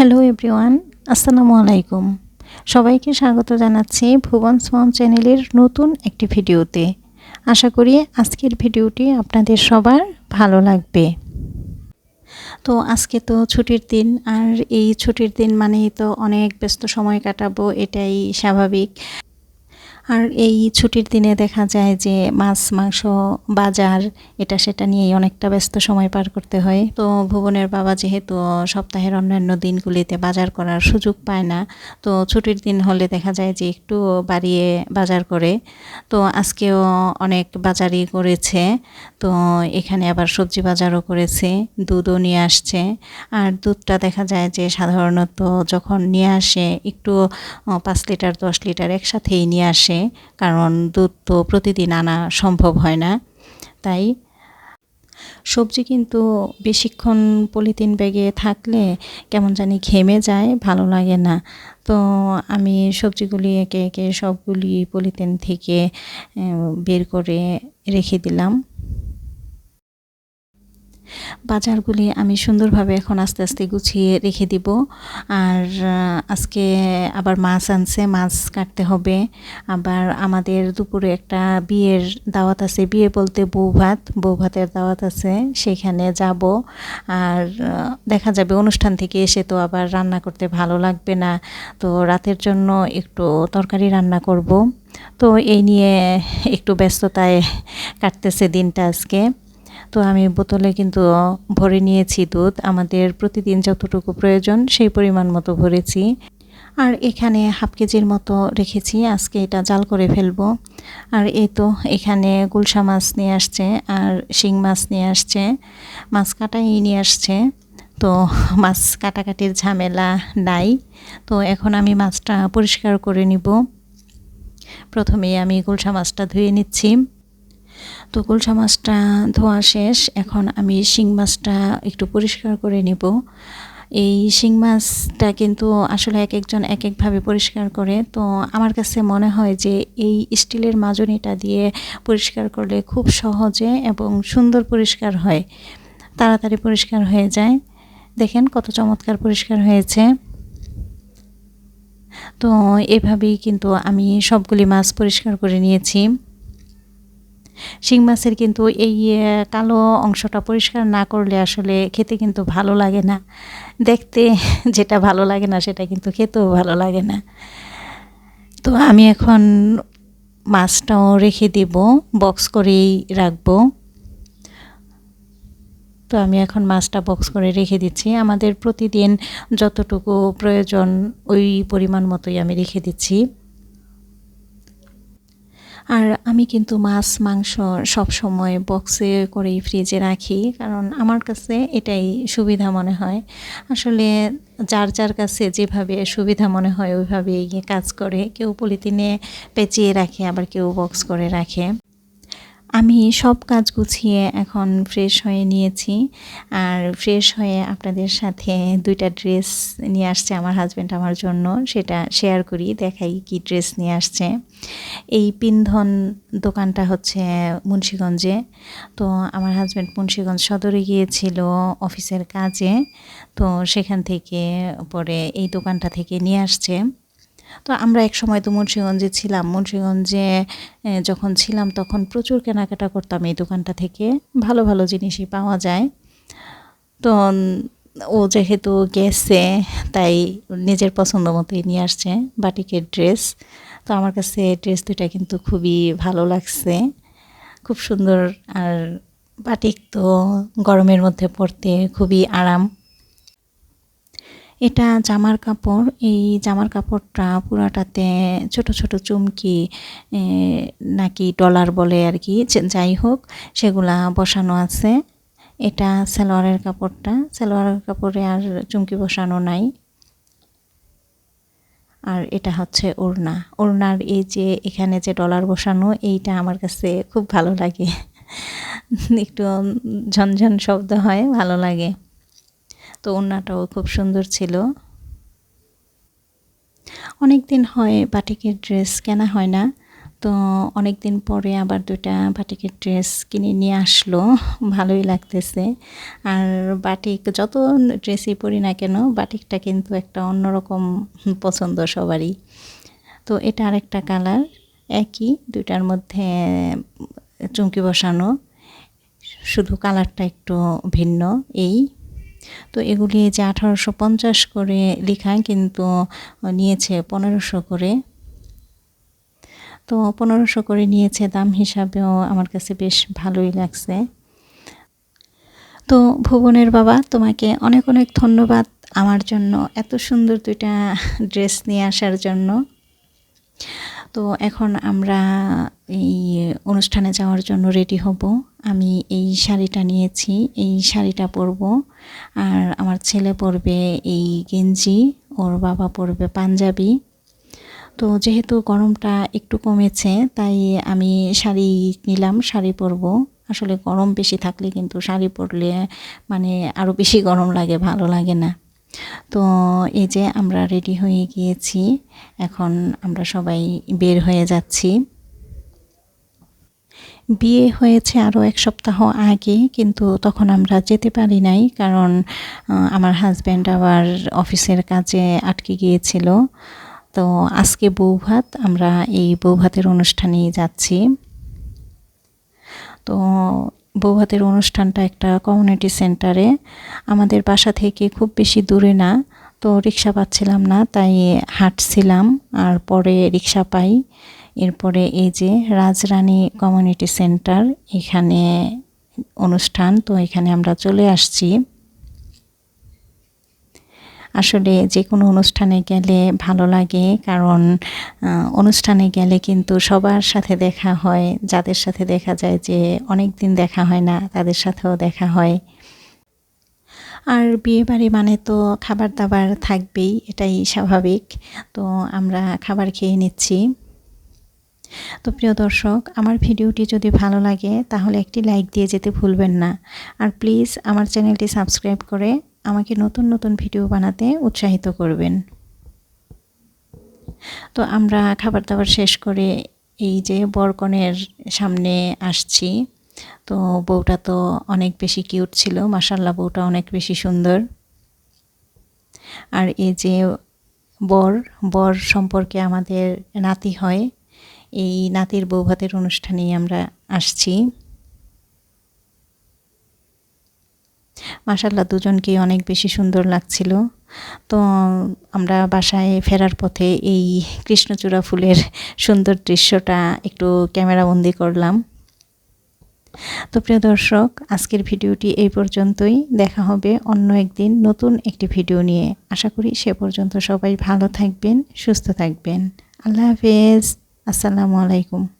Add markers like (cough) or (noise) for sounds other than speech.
Hello everyone আসসালামু আলাইকুম সবাইকে স্বাগত জানাচ্ছি ভুবন সোয়াম চ্যানেলের নতুন একটি ভিডিওতে। আশা করি আজকের ভিডিওটি আপনাদের সবার ভালো লাগবে। তো আজকে তো ছুটির দিন, আর এই ছুটির দিন মানেই তো অনেক ব্যস্ত সময় কাটাবো, এটাই স্বাভাবিক। আর এই ছুটির দিনে দেখা যায় যে মাছ, মাংস বাজার, এটা সেটা নিয়েই অনেকটা ব্যস্ত সময় পার করতে হয়। তো ভুবনের বাবা যেহেতু সপ্তাহের অন্যান্য দিনগুলিতে বাজার করার সুযোগ পায় না, তো ছুটির দিন হলে দেখা যায় যে একটু বাড়িয়ে বাজার করে। তো আজকেও অনেক বাজারই করেছে, তো এখানে আবার সবজি বাজারও করেছে, দুধও নিয়ে আসছে। আর দুধটা দেখা যায় যে সাধারণত যখন নিয়ে আসে, একটু পাঁচ লিটার, দশ লিটার একসাথেই নিয়ে আসে। কারণ দুধ তো প্রতিদিন আনা সম্ভব হয় না। তাই সবজি কিন্তু বেশিক্ষণ পলিথিন ব্যাগে থাকলে কেমন জানি ঘেমে যায়, ভালো লাগে না। তো আমি সবজিগুলি একে একে সবগুলি পলিথিন থেকে বের করে রেখে দিলাম। বাজারগুলি আমি সুন্দরভাবে এখন আস্তে আস্তে গুছিয়ে রেখে দিব। আর আজকে আবার মাছ আনছে, মাছ কাটতে হবে। আবার আমাদের দুপুরে একটা বিয়ের দাওয়াত আছে, বিয়ে বলতে বউ ভাত, বউ ভাতের দাওয়াত আছে, সেখানে যাব। আর দেখা যাবে অনুষ্ঠান থেকে এসে তো আবার রান্না করতে ভালো লাগবে না। তো রাতের জন্য একটু তরকারি রান্না করব। তো এই নিয়ে একটু ব্যস্ততায় কাটতেছে দিনটা আজকে। তো আমি বোতলে কিন্তু ভরে নিয়েছি দুধ। আমাদের প্রতিদিন যতটুকু প্রয়োজন সেই পরিমাণ মতো ভরেছি। আর এখানে হাফ কেজির মতো রেখেছি। আজকে এটা জাল করে ফেলব। আর এই তো এখানে গুলশা মাছ নিয়ে আসছে আর শিং মাছ নিয়ে আসছে। মাছ কাটাই নিয়ে আসছে। তো মাছ কাটাকাটির ঝামেলা নাই। তো এখন আমি মাছটা পরিষ্কার করে নিব। প্রথমেই আমি গুলশা মাছটা ধুয়ে নিচ্ছি। তো কুলসা মাছটা ধোয়া শেষ। এখন আমি শিং মাছটা একটু পরিষ্কার করে নিব। এই শিং মাছটা কিন্তু আসলে এক একজন এক একভাবে পরিষ্কার করে। তো আমার কাছে মনে হয় যে এই স্টিলের মাজনিটা দিয়ে পরিষ্কার করলে খুব সহজে এবং সুন্দর পরিষ্কার হয়। তাড়াতাড়ি পরিষ্কার হয়ে যায়। দেখেন কত চমৎকার পরিষ্কার হয়েছে। তো এভাবেই কিন্তু আমি সবগুলি মাছ পরিষ্কার করে নিয়েছি। শিং মাছের কিন্তু এই কালো অংশটা পরিষ্কার না করলে আসলে খেতে কিন্তু ভালো লাগে না। দেখতে (laughs) যেটা ভালো লাগে না সেটা কিন্তু খেতেও ভালো লাগে না। তো আমি এখন মাছটাও রেখে দেব, বক্স করেই রাখব। তো আমি এখন মাছটা বক্স করে রেখে দিচ্ছি। আমাদের প্রতিদিন যতটুকু প্রয়োজন ওই পরিমাণ মতোই আমি রেখে দিচ্ছি। আর আমি কিন্তু মাছ, মাংস সব সময় বক্সে করেই ফ্রিজে রাখি, কারণ আমার কাছে এটাই সুবিধা মনে হয়। আসলে যার যার কাছে যেভাবে সুবিধা মনে হয়, ওইভাবেই কাজ করে। কেউ পলিথিনে পেঁচিয়ে রাখে, আবার কেউ বক্স করে রাখে। আমি সব কাজ গুছিয়ে এখন ফ্রেশ হয়ে নিয়েছি। আর ফ্রেশ হয়ে আপনাদের সাথে দুইটা ড্রেস নিয়ে আসছে আমার হাজব্যান্ড আমার জন্য। সেটা শেয়ার করি, দেখাই কি ড্রেস নিয়ে আসছে। এই পিন্ধন দোকানটা হচ্ছে মুন্সীগঞ্জে। তো আমার হাজব্যান্ড মুন্সীগঞ্জ সদরে গিয়েছিল অফিসের কাজে। তো সেখান থেকে পরে এই দোকানটা থেকে নিয়ে আসছে। তো আমরা এক সময় তো মুন্সীগঞ্জে ছিলাম। মুন্সীগঞ্জে যখন ছিলাম তখন প্রচুর কেনাকাটা করতাম এই দোকানটা থেকে। ভালো ভালো জিনিসই পাওয়া যায়। তো, ও যেহেতু গেছে, তাই নিজের পছন্দ মতোই নিয়ে আসছে বাটিকের ড্রেস। তো আমার কাছে ড্রেস দুটা কিন্তু খুবই ভালো লাগছে। খুব সুন্দর। আর বাটিক তো গরমের মধ্যে পরতে খুবই আরাম। এটা জামার কাপড়, এই জামার কাপড়টা পুরাটাতে ছোট ছোট চুমকি নাকি ডলার বলে আর কি যাই হোক, সেগুলা বসানো আছে। এটা সালোয়ারের কাপড়টা, সালোয়ারের কাপড়ে আর চুমকি বসানো নাই। আর এটা হচ্ছে ওড়না। ওড়নার এই যে এখানে যে ডলার বসানো, এইটা আমার কাছে খুব ভালো লাগে। একটু ঝনঝন শব্দ হয়, ভালো লাগে। তো ওড়নাটাও খুব সুন্দর ছিল। অনেক দিন হয় বাটিকের ড্রেস কেনা হয় না, তো অনেক দিন পরে আবার দুইটা বাটিকের ড্রেস কিনে নিয়ে আসলো, ভালোই লাগতেছে। আর বাটিক যত ড্রেসই পরি না কেন, বাটিকটা কিন্তু একটা অন্যরকম পছন্দ সবারই। তো এটা আরেকটা কালার, একই, দুইটার মধ্যে চুমকি বসানো, শুধু কালারটা একটু ভিন্ন, এই তো এগুলি যে আঠারোশো পঞ্চাশ করে লেখা কিন্তু নিয়েছে পনেরোশো করে। তো পনেরোশো করে নিয়েছে, দাম হিসাবেও আমার কাছে বেশ ভালোই লাগছে। তো ভুবনের বাবা, তোমাকে অনেক অনেক ধন্যবাদ আমার জন্য এত সুন্দর দুইটা (laughs) ড্রেস নিয়ে আসার জন্য। তো এখন আমরা এই অনুষ্ঠানে যাওয়ার জন্য রেডি হব। আমি এই শাড়িটা নিয়েছি, এই শাড়িটা পরব। আর আমার ছেলে পরবে এই গেঞ্জি, ওর বাবা পরবে পাঞ্জাবি। তো যেহেতু গরমটা একটু কমেছে, তাই আমি শাড়ি নিলাম, শাড়ি পরব। আসলে গরম বেশি থাকলে কিন্তু শাড়ি পরলে মানে আরও বেশি গরম লাগে, ভালো লাগে না। তো এই যে আমরা রেডি হয়ে গিয়েছি, এখন আমরা সবাই বের হয়ে যাচ্ছি। বিয়ে হয়েছে আরও এক সপ্তাহ আগে, কিন্তু তখন আমরা যেতে পারি নাই, কারণ আমার হাজব্যান্ড আবার অফিসের কাজে আটকে গিয়েছিল। তো আজকে বৌভাত, আমরা এই বৌভাতের অনুষ্ঠানেই যাচ্ছি। তো বৌভাতের অনুষ্ঠানটা একটা কমিউনিটি সেন্টারে আমাদের বাসা থেকে খুব বেশি দূরে না, তো রিক্সা পাচ্ছিলাম না, তাই হাঁটছিলাম আর পরে রিক্সা পাই। এরপরে এই যে রাজরানী কমিউনিটি সেন্টার এখানে অনুষ্ঠান, তো এখানে আমরা চলে আসছি। আসলে যে কোনো অনুষ্ঠানে গেলে ভালো লাগে, কারণ অনুষ্ঠানে গেলে কিন্তু সবার সাথে দেখা হয়, যাদের সাথে দেখা যায় যে অনেক দিন দেখা হয় না, তাদের সাথেও দেখা হয়। আর বিয়ে বাড়ি মানে তো খাবার দাবার থাকবেই, এটাই স্বাভাবিক। তো আমরা খাবার খেয়ে নিচ্ছি। তো প্রিয় দর্শক, আমার ভিডিওটি যদি ভালো লাগে, তাহলে একটি লাইক দিয়ে যেতে ভুলবেন না। আর প্লিজ আমার চ্যানেলটি সাবস্ক্রাইব করে আমাকে নতুন নতুন ভিডিও বানাতে উৎসাহিত করবেন। তো আমরা খাবার দাবার শেষ করে এই যে বরকনের সামনে আসছি। তো বউটা তো অনেক বেশি কিউট ছিল মাসাল্লাহ বউটা অনেক বেশি সুন্দর। আর এই যে বর বর সম্পর্কে আমাদের নাতি হয়, এই নাতির বৌভাতের অনুষ্ঠানেই আমরা আসছি। মাসাল্লাহ দুজনকেই অনেক বেশি সুন্দর লাগছিল। তো আমরা বাসায় ফেরার পথে এই কৃষ্ণচূড়া ফুলের সুন্দর দৃশ্যটা একটু ক্যামেরাবন্দি করলাম। তো প্রিয় দর্শক, আজকের ভিডিওটি এই পর্যন্তই। দেখা হবে অন্য একদিন নতুন একটি ভিডিও নিয়ে। আশা করি সে পর্যন্ত সবাই ভালো থাকবেন, সুস্থ থাকবেন। আল্লাহ হাফেজ। আসসালামু আলাইকুম।